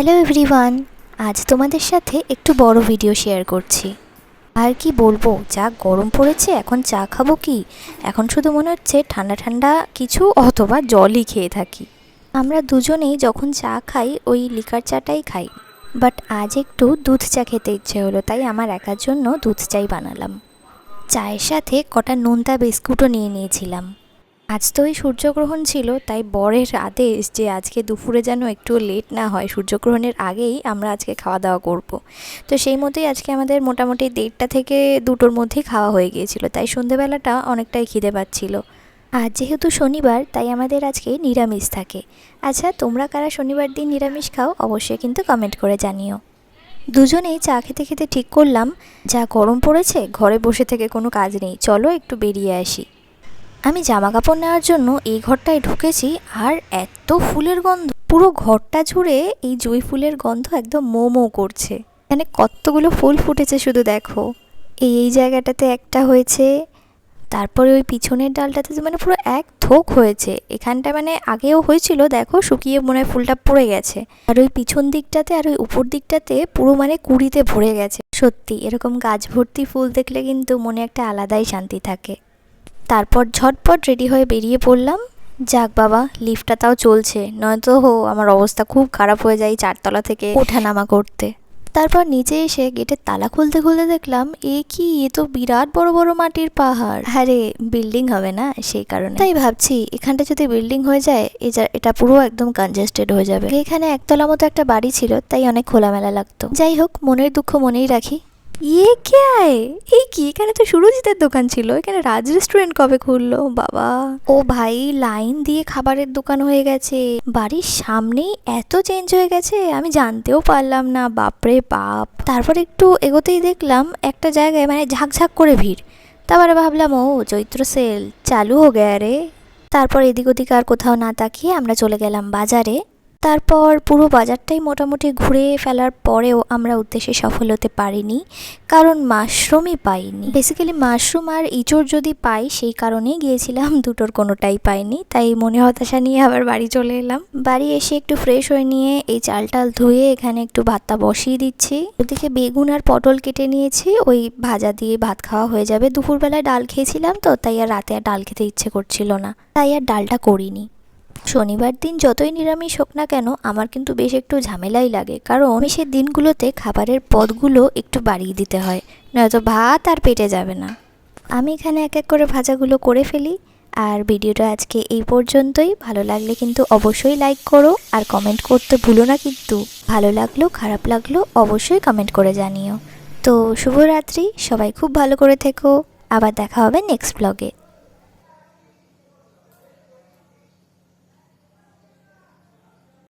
Hello everyone আজ তোমাদের সাথে একটু বড় ভিডিও শেয়ার করছি। আর কি বলব, যা গরম পড়েছে, এখন চা খাব কি? এখন শুধু মনে হচ্ছে ঠান্ডা ঠান্ডা কিছু অথবা জলই খেয়ে থাকি। আমরা দুজনেই যখন চা খাই, ওই লিকার চাটাই খাই। বাট আজ একটু দুধ চা খেতে ইচ্ছে হলো, তাই আমার একার জন্য দুধ চাই বানালাম। চায়ের সাথে কটা নোনতা বিস্কুটও নিয়ে নিয়েছিলাম। আজ তো ওই সূর্যগ্রহণ ছিল, তাই বরের আদেশ যে আজকে দুপুরে যেন একটু লেট না হয়, সূর্যগ্রহণের আগেই আমরা আজকে খাওয়া দাওয়া করব। তো সেই মতোই আজকে আমাদের মোটামুটি দেড়টা থেকে দুটোর মধ্যেই খাওয়া হয়ে গিয়েছিল, তাই সন্ধেবেলাটা অনেকটাই খিদে পাচ্ছিল। আজ যেহেতু শনিবার, তাই আমাদের আজকে নিরামিষ থাকে। আচ্ছা তোমরা কারা শনিবার দিন নিরামিষ খাও, অবশ্যই কিন্তু কমেন্ট করে জানিও। দুজনেই চা খেতে খেতে ঠিক করলাম, যা গরম পড়েছে, ঘরে বসে থেকে কোনো কাজ নেই, চলো একটু বেরিয়ে আসি। আমি জামা কাপড় নেওয়ার জন্য এই ঘরটায় ঢুকেছি আর এত ফুলের গন্ধ। পুরো ঘরটা জুড়ে এই জুঁই ফুলের গন্ধ একদম মো মো করছে। এখানে কতগুলো ফুল ফুটেছে শুধু দেখো। এই এই জায়গাটাতে একটা হয়েছে, তারপরে ওই পিছনের ডালটাতে মানে পুরো এক থোক হয়েছে। এখানটা মানে আগেও হয়েছিল, দেখো, শুকিয়ে মনে ফুলটা পড়ে গেছে। আর ওই পিছন দিকটাতে আর ওই উপর দিকটাতে পুরো মানে কুড়িতে ভরে গেছে। সত্যি, এরকম গাছ ভর্তি ফুল দেখলে কিন্তু মনে একটা আলাদাই শান্তি থাকে। তারপর ঝটপট রেডি হয়ে বেরিয়ে পড়লাম। যাক বাবা লিফটটা তাও চলছে। নয়তো হো আমার অবস্থা খুব খারাপ হয়ে যায় চারতলা থেকে ওঠানামা করতে। তারপর নিচে এসে গেটের তালা খুলতে খুলতে দেখলাম, এ কি? এ তো বিরাট বড় বড় মাটির পাহাড়। আরে বিল্ডিং হবে না সেই কারণে। তাই ভাবছি, এখানটা যদি বিল্ডিং হয়ে যায় এটা পুরো একদম কনজেস্টেড হয়ে যাবে। এখানে একতলা মতো একটা বাড়ি ছিল, তাই অনেক খোলামেলা লাগতো। যাই হোক, মনের দুঃখ মনেই রাখি। ইয়ে কে আয়? এই কি? এখানে তো সুরজিতের দোকান ছিল। এখানে রাজ রেস্টুরেন্ট কবে খুললো? বাবা। ও ভাই, লাইন দিয়ে খাবারের দোকান হয়ে গেছে। বাড়ির সামনেই এত চেঞ্জ হয়ে গেছে, আমি জানতেও পারলাম না। বাপরে বাপ। তারপর একটু এগোতেই দেখলাম একটা জায়গায় মানে ঝাঁকঝাক করে ভিড়। তারপরে ভাবলাম, ও, চৈত্র সেল চালু হো গে রে। তারপর এদিক ওদিক আর কোথাও না তাকিয়ে আমরা চলে গেলাম বাজারে। তারপর পুরো বাজারটাই মোটামুটি ঘুরে ফেলার পরেও আমরা উদ্দেশ্যে সফল হতে পারিনি, কারণ মাশরুমই পাইনি। বেসিক্যালি মাশরুম আর ইঁচড় যদি পাই, সেই কারণেই গিয়েছিলাম, দুটোর কোনোটাই পাইনি। তাই মনে হতাশা নিয়ে আবার বাড়ি চলে এলাম। বাড়ি এসে একটু ফ্রেশ হয়ে নিয়ে এই চাল টাল ধুয়ে এখানে একটু ভাতটা বসিয়ে দিচ্ছি। ওদিকে বেগুন আর পটল কেটে নিয়েছি, ওই ভাজা দিয়ে ভাত খাওয়া হয়ে যাবে। দুপুরবেলায় ডাল খেয়েছিলাম তো, তাই আর রাতে আর ডাল খেতে ইচ্ছে করছিল না। তাই আর ডালটা করিনি। শনিবার দিন যতই নিরামিষ হোক না কেন, আমার কিন্তু বেশ একটু ঝামেলাই লাগে। কারণ সে দিনগুলোতে খাবারের পদগুলো একটু বাড়িয়ে দিতে হয়, নয়তো ভাত আর পেটে যাবে না। আমি এখানে এক এক করে ভাজাগুলো করে ফেলি, আর ভিডিওটা আজকে এই পর্যন্তই। ভালো লাগলে কিন্তু অবশ্যই লাইক করো, আর কমেন্ট করতে ভুলো না কিন্তু। ভালো লাগল, খারাপ লাগল, অবশ্যই কমেন্ট করে জানিও। তো শুভরাত্রি, সবাই খুব ভালো করে থেকো। আবার দেখা হবে নেক্সট ব্লগে